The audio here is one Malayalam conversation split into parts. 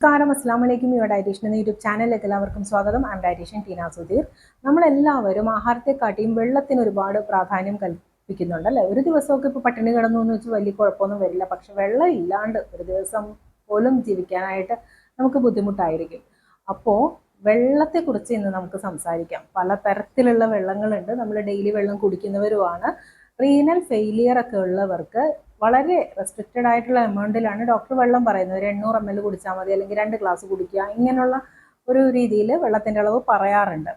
നമസ്കാരം. അസ്സാം വലൈക്കും യുവ ഡയറ്റീഷ്യൻ എന്ന യൂട്യൂബ് ചാനലിലേക്ക് എല്ലാവർക്കും സ്വാഗതം. Am dietitian Teena Sudheer. നമ്മളെല്ലാവരും ആഹാരത്തെക്കാട്ടിയും വെള്ളത്തിന് ഒരുപാട് പ്രാധാന്യം കൽപ്പിക്കുന്നുണ്ട് അല്ലേ? ഒരു ദിവസമൊക്കെ ഇപ്പോൾ പട്ടിണി കിടന്നു എന്ന് വെച്ച് വലിയ കുഴപ്പമൊന്നും വരില്ല. പക്ഷെ വെള്ളം ഇല്ലാണ്ട് ഒരു ദിവസം പോലും ജീവിക്കാനായിട്ട് നമുക്ക് ബുദ്ധിമുട്ടായിരിക്കും. അപ്പോൾ വെള്ളത്തെക്കുറിച്ച് ഇന്ന് നമുക്ക് സംസാരിക്കാം. പല തരത്തിലുള്ള വെള്ളങ്ങളുണ്ട്. നമ്മൾ ഡെയിലി വെള്ളം കുടിക്കുന്നവരുമാണ്. റീനൽ ഫെയിലിയർ ഒക്കെ ഉള്ളവർക്ക് വളരെ റെസ്ട്രിക്റ്റഡ് ആയിട്ടുള്ള എമൗണ്ടിലാണ് ഡോക്ടർ വെള്ളം പറയുന്നത്. ഒരു എണ്ണൂറ് എം എൽ കുടിച്ചാൽ മതി അല്ലെങ്കിൽ രണ്ട് ഗ്ലാസ് കുടിക്കുക ഇങ്ങനെയുള്ള ഒരു രീതിയിൽ വെള്ളത്തിന്റെ അളവ് പറയാറുണ്ട്.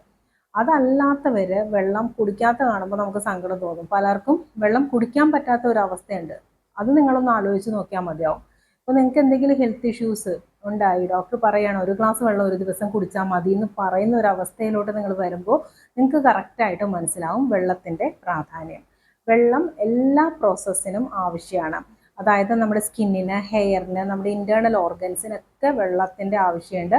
അതല്ലാത്തവർ വെള്ളം കുടിക്കാത്ത കാണുമ്പോൾ നമുക്ക് സങ്കടം തോന്നും. പലർക്കും വെള്ളം കുടിക്കാൻ പറ്റാത്ത ഒരു അവസ്ഥയുണ്ട്. അത് നിങ്ങളൊന്ന് ആലോചിച്ച് നോക്കിയാൽ മതിയാവും. അപ്പോൾ നിങ്ങൾക്ക് എന്തെങ്കിലും ഹെൽത്ത് ഇഷ്യൂസ് ഉണ്ടായി ഡോക്ടർ പറയുകയാണ് ഒരു ഗ്ലാസ് വെള്ളം ഒരു ദിവസം കുടിച്ചാൽ മതി എന്ന് പറയുന്ന ഒരു അവസ്ഥയിലോട്ട് നിങ്ങൾ വരുമ്പോൾ നിങ്ങൾക്ക് കറക്റ്റായിട്ട് മനസ്സിലാവും വെള്ളത്തിന്റെ പ്രാധാന്യം. വെള്ളം എല്ലാ പ്രോസസ്സിനും ആവശ്യമാണ് അതായത് നമ്മുടെ സ്കിന്നിന് ഹെയറിന് നമ്മുടെ ഇന്റേർണൽ ഓർഗൻസിനൊക്കെ വെള്ളത്തിന്റെ ആവശ്യമുണ്ട്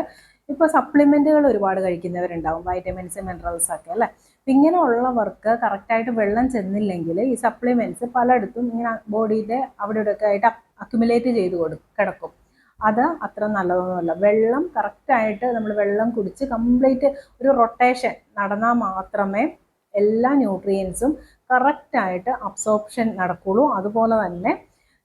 ഇപ്പോൾ സപ്ലിമെന്റുകൾ ഒരുപാട് കഴിക്കുന്നവരുണ്ടാവും വൈറ്റമിൻസ് മിനറൽസ് ഒക്കെ അല്ലേ? അപ്പം ഇങ്ങനെയുള്ളവർക്ക് കറക്റ്റായിട്ട് വെള്ളം ചെന്നില്ലെങ്കിൽ ഈ സപ്ലിമെന്റ്സ് പലയിടത്തും ഇങ്ങനെ ബോഡിയുടെ അവിടെ ഇവിടെയൊക്കെ ആയിട്ട് അക്യുമുലേറ്റ് ചെയ്ത് കൊടു കിടക്കും. അത് അത്ര നല്ലതൊന്നുമല്ല. വെള്ളം കറക്റ്റായിട്ട് നമ്മൾ വെള്ളം കുടിച്ച് കംപ്ലീറ്റ് ഒരു റൊട്ടേഷൻ നടന്നാൽ മാത്രമേ എല്ലാ ന്യൂട്രിയൻസും കറക്റ്റായിട്ട് അബ്സോർപ്ഷൻ നടക്കുള്ളൂ. അതുപോലെ തന്നെ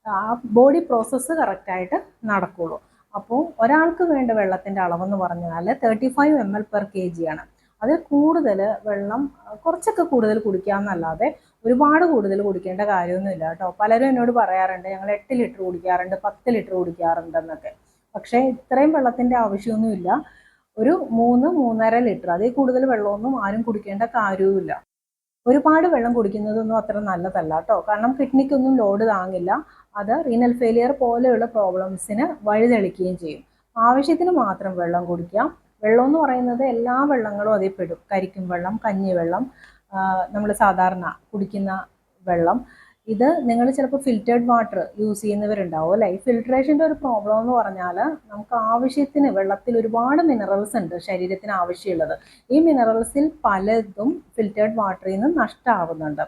ആ ബോഡി പ്രോസസ്സ് കറക്റ്റായിട്ട് നടക്കുള്ളൂ. അപ്പോൾ ഒരാൾക്ക് വേണ്ട വെള്ളത്തിന്റെ അളവെന്ന് പറഞ്ഞാൽ thirty five M L per K G ആണ്. അതിൽ കൂടുതൽ വെള്ളം കുറച്ചൊക്കെ കൂടുതൽ കുടിക്കാമെന്നല്ലാതെ ഒരുപാട് കൂടുതൽ കുടിക്കേണ്ട കാര്യമൊന്നുമില്ല കേട്ടോ. പലരും എന്നോട് പറയാറുണ്ട് ഞങ്ങൾ എട്ട് ലിറ്റർ കുടിക്കാറുണ്ട് പത്ത് ലിറ്റർ കുടിക്കാറുണ്ടെന്നൊക്കെ പക്ഷേ ഇത്രയും വെള്ളത്തിന്റെ ആവശ്യമൊന്നുമില്ല. ഒരു മൂന്ന് മൂന്നര ലിറ്റർ. അതിൽ കൂടുതൽ വെള്ളമൊന്നും ആരും കുടിക്കേണ്ട കാര്യവുമില്ല. ഒരുപാട് വെള്ളം കുടിക്കുന്നതൊന്നും അത്ര നല്ലതല്ല കേട്ടോ. കാരണം കിഡ്നിക്കൊന്നും ലോഡ് താങ്ങില്ല. അത് റീനൽ ഫെയിലിയർ പോലെയുള്ള പ്രോബ്ലംസിന് വഴിതെളിക്കുകയും ചെയ്യും. ആവശ്യത്തിന് മാത്രം വെള്ളം കുടിക്കാം വെള്ളം എന്ന് പറയുന്നത് എല്ലാ വെള്ളങ്ങളും അതിൽ പെടും. കരിക്കും വെള്ളം കഞ്ഞിവെള്ളം നമ്മൾ സാധാരണ കുടിക്കുന്ന വെള്ളം. ഇത് നിങ്ങൾ ചിലപ്പോൾ ഫിൽറ്റേഡ് വാട്ടർ യൂസ് ചെയ്യുന്നവരുണ്ടാവും. അല്ലേ? ഈ ഫിൽട്രേഷന്റെ ഒരു പ്രോബ്ലം എന്ന് പറഞ്ഞാൽ നമുക്ക് ആവശ്യത്തിന് വെള്ളത്തിൽ ഒരുപാട് മിനറൽസ് ഉണ്ട് ശരീരത്തിന് ആവശ്യമുള്ളത്. ഈ മിനറൽസിൽ പലതും ഫിൽറ്റേഡ് വാട്ടറിൽ നിന്ന് നഷ്ടമാവുന്നുണ്ട്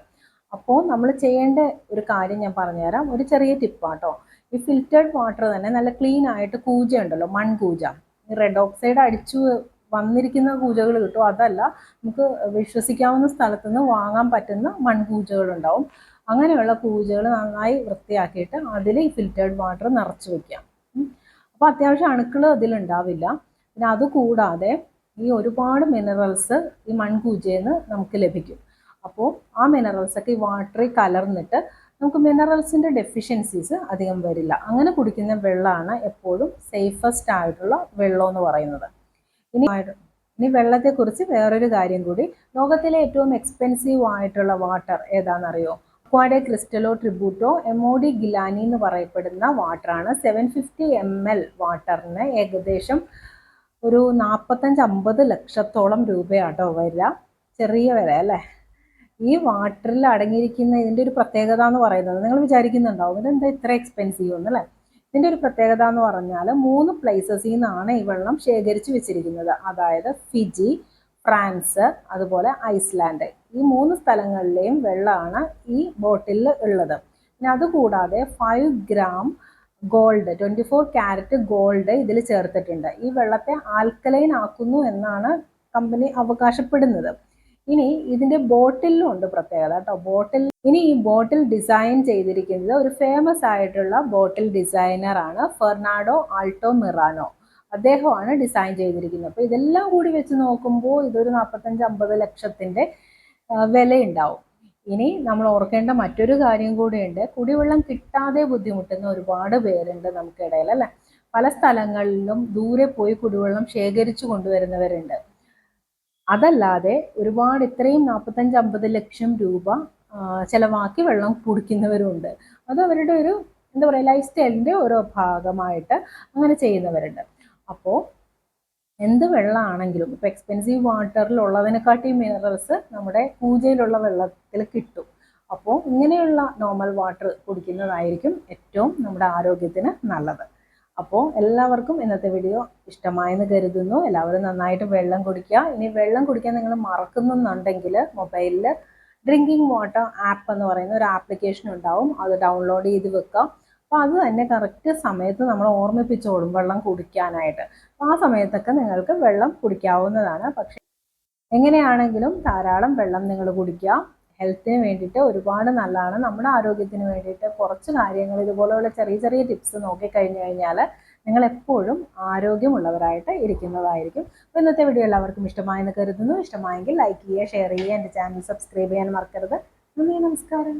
അപ്പോൾ നമ്മൾ ചെയ്യേണ്ട ഒരു കാര്യം ഞാൻ പറഞ്ഞുതരാം. ഒരു ചെറിയ ടിപ്പാട്ടോ ഈ ഫിൽറ്റേഡ് വാട്ടർ തന്നെ നല്ല ക്ലീൻ ആയിട്ട് കൂജ ഉണ്ടല്ലോ മൺകൂജ. റെഡ് ഓക്സൈഡ് അടിച്ചു വന്നിരിക്കുന്ന കൂജകൾ കിട്ടും. അതല്ല നമുക്ക് വിശ്വസിക്കാവുന്ന സ്ഥലത്തുനിന്ന് വാങ്ങാൻ പറ്റുന്ന മൺകൂജകളുണ്ടാവും അങ്ങനെയുള്ള കൂജകൾ നന്നായി വൃത്തിയാക്കിയിട്ട് അതിൽ ഈ ഫിൽറ്റേർഡ് വാട്ടർ നിറച്ച് വയ്ക്കാം അപ്പോൾ അത്യാവശ്യം അണുക്കൾ അതിലുണ്ടാവില്ല. പിന്നെ അതുകൂടാതെ ഈ ഒരുപാട് മിനറൽസ് ഈ മൺകൂജയിൽ നിന്ന് നമുക്ക് ലഭിക്കും. അപ്പോൾ ആ മിനറൽസൊക്കെ ഈ വാട്ടറിൽ കലർന്നിട്ട് നമുക്ക് മിനറൽസിന്റെ ഡെഫിഷ്യൻസീസ് അധികം വരില്ല. അങ്ങനെ കുടിക്കുന്ന വെള്ളമാണ് എപ്പോഴും സേഫസ്റ്റ് ആയിട്ടുള്ള വെള്ളം എന്ന് പറയുന്നത്. ഇനി ഇനി വെള്ളത്തെക്കുറിച്ച് വേറൊരു കാര്യം കൂടി. ലോകത്തിലെ ഏറ്റവും എക്സ്പെൻസീവ് ആയിട്ടുള്ള വാട്ടർ ഏതാണെന്നറിയോ? അക്വാഡെ ക്രിസ്റ്റലോ ട്രിബ്യൂട്ടോ എമോഡി ഗിലാനി എന്ന് പറയപ്പെടുന്ന വാട്ടറാണ് സെവൻ ഫിഫ്റ്റി എം എൽ വാട്ടറിന് ഏകദേശം ഒരു നാൽപ്പത്തഞ്ച് അമ്പത് ലക്ഷത്തോളം രൂപയാട്ടോ വരിക. ചെറിയ വില അല്ലേ? ഈ വാട്ടറിൽ അടങ്ങിയിരിക്കുന്ന ഇതിന്റെ ഒരു പ്രത്യേകത എന്ന് പറയുന്നത് നിങ്ങൾ വിചാരിക്കുന്നുണ്ടാവും ഇതെന്താ ഇത്ര എക്സ്പെൻസീവ് എന്നല്ലേ ഇതിന്റെ ഒരു പ്രത്യേകത എന്ന് പറഞ്ഞാൽ മൂന്ന് പ്ലേസസിൽ നിന്നാണ് ഈ വെള്ളം ശേഖരിച്ച് വെച്ചിരിക്കുന്നത്. അതായത് ഫിജി ഫ്രാൻസ് അതുപോലെ ഐസ്ലാൻഡ്. ഈ മൂന്ന് സ്ഥലങ്ങളിലെയും വെള്ളമാണ് ഈ ബോട്ടിലിൽ ഉള്ളത്. പിന്നെ അതുകൂടാതെ five gram gold twenty four carat gold ഇതിൽ ചേർത്തിട്ടുണ്ട്. ഈ വെള്ളത്തെ ആൽക്കലൈൻ ആക്കുന്നു എന്നാണ് കമ്പനി അവകാശപ്പെടുന്നത്. ഇനി ഇതിന്റെ ബോട്ടിലും ഉണ്ട് പ്രത്യേകത കേട്ടോ. ബോട്ടിൽ ഇനി ഈ ബോട്ടിൽ ഡിസൈൻ ചെയ്തിരിക്കുന്നത് ഒരു ഫേമസ് ആയിട്ടുള്ള ബോട്ടിൽ ഡിസൈനറാണ് ഫെർണാഡോ ആൾട്ടോ മിറാനോ. അദ്ദേഹമാണ് ഡിസൈൻ ചെയ്തിരിക്കുന്നത്. അപ്പോൾ ഇതെല്ലാം കൂടി വെച്ച് നോക്കുമ്പോൾ ഇതൊരു നാൽപ്പത്തഞ്ച് അമ്പത് ലക്ഷത്തിന്റെ വിലയുണ്ടാവും. ഇനി നമ്മൾ ഓർക്കേണ്ട മറ്റൊരു കാര്യം കൂടിയുണ്ട്. കുടിവെള്ളം കിട്ടാതെ ബുദ്ധിമുട്ടുന്ന ഒരുപാട് പേരുണ്ട് നമുക്കിടയിൽ അല്ലെ? പല സ്ഥലങ്ങളിലും ദൂരെ പോയി കുടിവെള്ളം ശേഖരിച്ചു കൊണ്ടുവരുന്നവരുണ്ട്. അതല്ലാതെ ഒരുപാട് ഇത്രയും നാൽപ്പത്തഞ്ച് അമ്പത് ലക്ഷം രൂപ ചിലവാക്കി വെള്ളം കുടിക്കുന്നവരുണ്ട്. അത് അവരുടെ ഒരു എന്താ പറയുക ലൈഫ് സ്റ്റൈലിന്റെ ഓരോ ഭാഗമായിട്ട് അങ്ങനെ ചെയ്യുന്നവരുണ്ട്. അപ്പോൾ എന്ത് വെള്ളമാണെങ്കിലും ഇപ്പോൾ എക്സ്പെൻസീവ് വാട്ടറിലുള്ളതിനെക്കാട്ടി മിനറൽസ് നമ്മുടെ പൂജയിലുള്ള വെള്ളത്തിൽ കിട്ടും. അപ്പോൾ ഇങ്ങനെയുള്ള നോർമൽ വാട്ടർ കുടിക്കുന്നതായിരിക്കും ഏറ്റവും നമ്മുടെ ആരോഗ്യത്തിന് നല്ലത്. അപ്പോൾ എല്ലാവർക്കും ഇന്നത്തെ വീഡിയോ ഇഷ്ടമായെന്ന് കരുതുന്നു. എല്ലാവരും നന്നായിട്ട് വെള്ളം കുടിക്കുക. ഇനി വെള്ളം കുടിക്കാൻ നിങ്ങൾ മറക്കുന്നുണ്ടെങ്കിൽ മൊബൈലിൽ ഡ്രിങ്കിങ് വാട്ടർ ആപ്പ് എന്ന് പറയുന്ന ഒരു ആപ്ലിക്കേഷൻ ഉണ്ടാവും. അത് ഡൗൺലോഡ് ചെയ്ത് വെക്കുക അപ്പോൾ അത് തന്നെ കറക്റ്റ് സമയത്ത് നമ്മൾ ഓർമ്മിപ്പിച്ചോളും വെള്ളം കുടിക്കാനായിട്ട്. അപ്പോൾ ആ സമയത്തൊക്കെ നിങ്ങൾക്ക് വെള്ളം കുടിക്കാവുന്നതാണ്. പക്ഷെ എങ്ങനെയാണെങ്കിലും ധാരാളം വെള്ളം നിങ്ങൾ കുടിക്കുക. ഹെൽത്തിന് വേണ്ടിയിട്ട് ഒരുപാട് നല്ലതാണ്. നമ്മുടെ ആരോഗ്യത്തിന് വേണ്ടിയിട്ട് കുറച്ച് കാര്യങ്ങൾ ഇതുപോലെയുള്ള ചെറിയ ചെറിയ ടിപ്സ് നോക്കിക്കഴിഞ്ഞു കഴിഞ്ഞാൽ നിങ്ങൾ എപ്പോഴും ആരോഗ്യമുള്ളവരായിട്ട് ഇരിക്കുന്നതായിരിക്കും. അപ്പോൾ ഇന്നത്തെ വീഡിയോ എല്ലാവർക്കും ഇഷ്ടമായെന്ന് കരുതുന്നു. ഇഷ്ടമായെങ്കിൽ ലൈക്ക് ചെയ്യുക ഷെയർ ചെയ്യുക എന്റെ ചാനൽ സബ്സ്ക്രൈബ് ചെയ്യാൻ മറക്കരുത്. നന്ദി നമസ്കാരം.